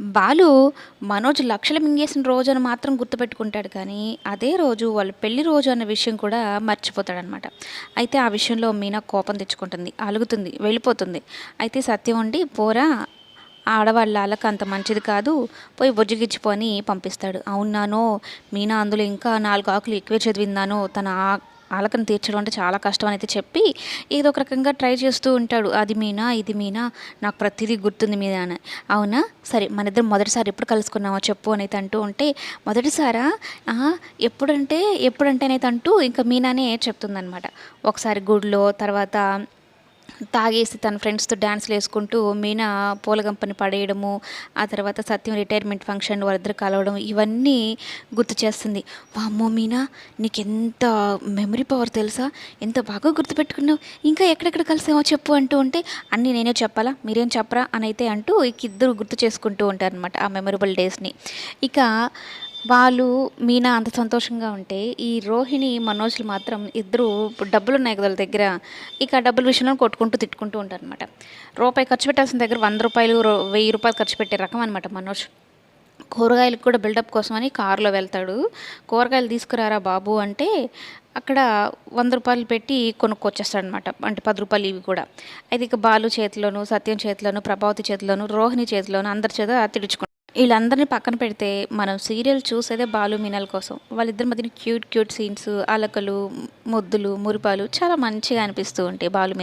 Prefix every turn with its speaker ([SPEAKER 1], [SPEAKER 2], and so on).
[SPEAKER 1] బాలు మనోజ్ లక్షలు మింగేసిన రోజు అని మాత్రం గుర్తుపెట్టుకుంటాడు కానీ అదే రోజు వాళ్ళ పెళ్ళి రోజు అన్న విషయం కూడా మర్చిపోతాడనమాట అయితే ఆ విషయంలో మీనా కోపం తెచ్చుకుంటుంది అలుగుతుంది వెళ్ళిపోతుంది. అయితే సత్యం ఉండి పోరా ఆడవాళ్ళ అంత మంచిది కాదు పోయి బొజ్జుగిచ్చిపోని పంపిస్తాడు. అవునానో మీనా అందులో ఇంకా నాలుగు ఆకులు ఎక్కువే చదివిందానో తన ఆ ఆలకను తీర్చడం అంటే చాలా కష్టం అని అయితే చెప్పి ఏదో ఒక రకంగా ట్రై చేస్తూ ఉంటాడు. అది మీనా ఇది మీనా నాకు ప్రతిదీ గుర్తుంది మీద అని. అవునా? సరే మన ఇద్దరం మొదటిసారి ఎప్పుడు కలుసుకున్నామో చెప్పు అనేది అంటూ ఉంటే మొదటిసారా? ఎప్పుడంటే ఎప్పుడంటే అనేది అంటూ ఇంకా మీనానే చెప్తుందనమాట ఒకసారి గుడిలో తర్వాత తాగేసి తన ఫ్రెండ్స్తో డ్యాన్స్లు వేసుకుంటూ మీనా పూలగంపని పడేయడము ఆ తర్వాత సత్యం రిటైర్మెంట్ ఫంక్షన్ వాళ్ళిద్దరు కలవడం ఇవన్నీ గుర్తు చేస్తుంది. వామ్మో మీనా నీకు ఎంత మెమరీ పవర్ తెలుసా? ఎంత బాగా గుర్తుపెట్టుకున్నావు. ఇంకా ఎక్కడెక్కడ కలిసామో చెప్పు అంటూ ఉంటే అన్నీ నేనే చెప్పాలా? మీరేం చెప్పరా? అని అయితే అంటూ ఇక ఇద్దరు గుర్తు చేసుకుంటూ ఉంటారనమాట ఆ మెమరబుల్ డేస్ని. ఇక వాళ్ళు మీనా అంత సంతోషంగా ఉంటే ఈ రోహిణి మనోజ్లు మాత్రం ఇద్దరు డబ్బులు ఉన్నాయి కదా వాళ్ళ దగ్గర. ఇక ఆ డబ్బుల విషయంలో కొట్టుకుంటూ తిట్టుకుంటూ ఉంటారు అనమాట రూపాయి ఖర్చు పెట్టాల్సిన దగ్గర వంద రూపాయలు వెయ్యి రూపాయలు ఖర్చు పెట్టే రకం అనమాట మనోజ్. కూరగాయలకు కూడా బిల్డప్ కోసమని కారులో వెళ్తాడు. కూరగాయలు తీసుకురారా బాబు అంటే అక్కడ వంద రూపాయలు పెట్టి కొనుక్కొచ్చేస్తాడనమాట అంటే పది రూపాయలు ఇవి కూడా. అయితే ఇక బాలు చేతిలోను సత్యం చేతిలోను ప్రభావతి చేతిలోను రోహిణి చేతిలోను అందరి చేత తిడుచుకుంటాడు వీళ్ళందరినీ పక్కన పెడితే మనం సీరియల్ చూసేదే బాలు మీనల్ కోసం. వాళ్ళిద్దరి మధ్యన క్యూట్ క్యూట్ సీన్స్ అలకలు ముద్దులు మురిపాలు చాలా మంచిగా అనిపిస్తూ ఉంటాయి బాలు